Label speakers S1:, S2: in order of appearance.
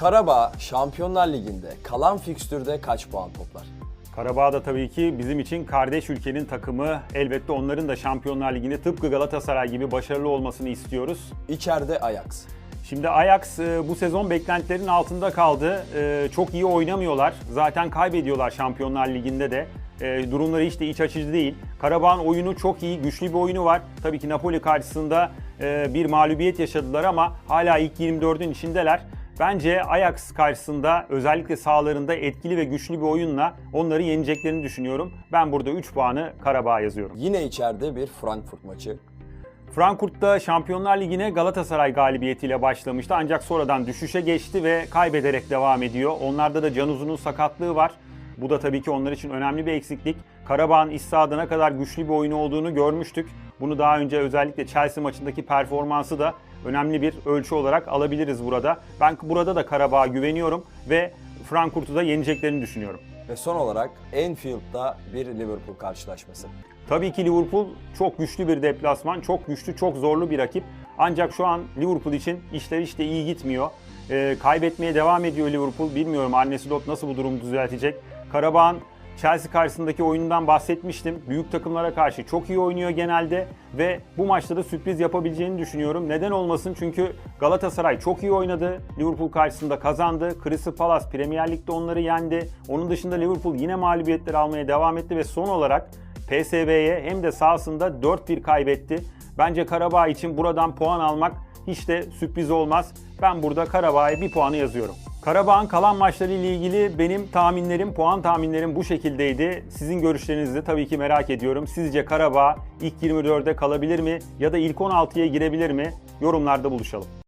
S1: Karabağ Şampiyonlar Ligi'nde kalan fikstürde kaç puan toplar?
S2: Karabağ da tabii ki bizim için kardeş ülkenin takımı. Elbette onların da Şampiyonlar Ligi'nde tıpkı Galatasaray gibi başarılı olmasını istiyoruz.
S1: İçeride Ajax.
S2: Şimdi Ajax e, bu sezon beklentilerin altında kaldı. E, Çok iyi oynamıyorlar. Zaten kaybediyorlar Şampiyonlar Ligi'nde de. E, Durumları hiç de iç açıcı değil. Karabağ'ın oyunu çok iyi, güçlü bir oyunu var. Tabii ki Napoli karşısında bir mağlubiyet yaşadılar ama hala ilk 24'ün içindeler. Bence Ajax karşısında özellikle sahalarında etkili ve güçlü bir oyunla onları yeneceklerini düşünüyorum. Ben burada 3 puanı Karabağ'a yazıyorum.
S1: Yine içeride bir Frankfurt maçı.
S2: Frankfurt'ta Şampiyonlar Ligi'ne Galatasaray galibiyetiyle başlamıştı ancak sonradan düşüşe geçti ve kaybederek devam ediyor. Onlarda da Can Uzun'un sakatlığı var. Bu da tabii ki onlar için önemli bir eksiklik. Karabağ'ın sahada ne kadar güçlü bir oyunu olduğunu görmüştük. Bunu daha önce özellikle Chelsea maçındaki performansı da önemli bir ölçü olarak alabiliriz burada. Ben burada da Karabağ'a güveniyorum ve Frankfurt'u da yeneceklerini düşünüyorum.
S1: Ve son olarak Anfield'da bir Liverpool karşılaşması.
S2: Tabii ki Liverpool çok güçlü bir deplasman, çok güçlü, çok zorlu bir rakip. Ancak şu an Liverpool için işler de iyi gitmiyor. Ee, kaybetmeye devam ediyor Liverpool. Bilmiyorum Arne Slot nasıl bu durumu düzeltecek. Karabağ'ın Chelsea karşısındaki oyunundan bahsetmiştim. Büyük takımlara karşı çok iyi oynuyor genelde ve bu maçta da sürpriz yapabileceğini düşünüyorum. Neden olmasın? Çünkü Galatasaray çok iyi oynadı. Liverpool karşısında kazandı. Crystal Palace Premier Lig'de onları yendi. Onun dışında Liverpool yine mağlubiyetler almaya devam etti ve son olarak PSV'ye hem de sahasında 4-1 kaybetti. Bence Karabağ için buradan puan almak hiç de sürpriz olmaz. Ben burada Karabağ'a bir puanı yazıyorum. Karabağ'ın kalan maçları ile ilgili benim tahminlerim, puan tahminlerim bu şekildeydi. Sizin görüşlerinizi de tabii ki merak ediyorum. Sizce Karabağ ilk 24'e kalabilir mi ya da ilk 16'ya girebilir mi? Yorumlarda buluşalım.